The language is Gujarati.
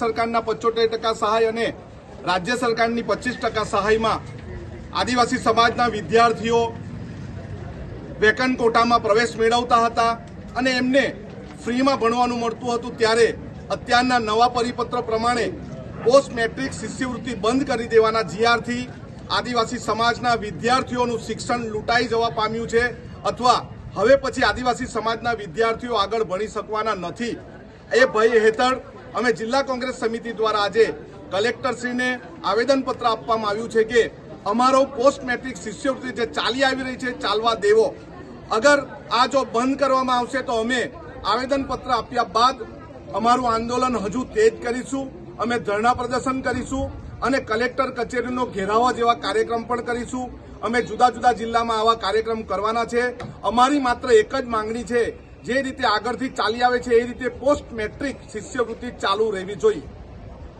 સરકારના પચોતેર ટકા સહાય અને રાજ્ય સરકારની પચીસ ટકા સહાયમાં આદિવાસી સમાજના વિદ્યાર્થીઓ વેકન કોટામાં પ્રવેશ મેળવતા હતા અને એમને ફ્રીમાં ભણવાનું મળતું હતું ત્યારે અત્યારના નવા પરિપત્ર પ્રમાણે પોસ્ટ મેટ્રિક શિષ્યવૃત્તિ બંધ કરી દેવાના જીઆરથી આદિવાસી સમાજના વિદ્યાર્થીઓનું શિક્ષણ લૂંટાઈ જવા પામ્યું છે અથવા હવે પછી આદિવાસી સમાજના વિદ્યાર્થીઓ આગળ ભણી શકવાના નથી. એ ભય હેઠળ અમે જિલ્લા કોંગ્રેસ સમિતિ દ્વારા આજે કલેક્ટરશ્રીને આવેદનપત્ર આપવામાં આવ્યું છે કે અમારો પોસ્ટ મેટ્રિક શિષ્યવૃત્તિ જે ચાલી આવી રહી છે, ચાલવા દેવો. અગર આ જો બંધ કરવામાં આવશે તો અમે આવેદનપત્ર આપ્યા બાદ અમારું આંદોલન હજુ તેજ કરીશું, અમે ધરણા પ્રદર્શન કરીશું અને કલેક્ટર કચેરીનો ઘેરાવા જેવા કાર્યક્રમ પણ કરીશું. અમે જુદા જુદા જિલ્લામાં આવા કાર્યક્રમ કરવાના છે. અમારી માત્ર એક જ માંગણી છે જે રીતે આગળથી ચાલી આવે છે એ રીતે પોસ્ટ મેટ્રિક શિષ્યવૃત્તિ ચાલુ રહેવી જોઈએ.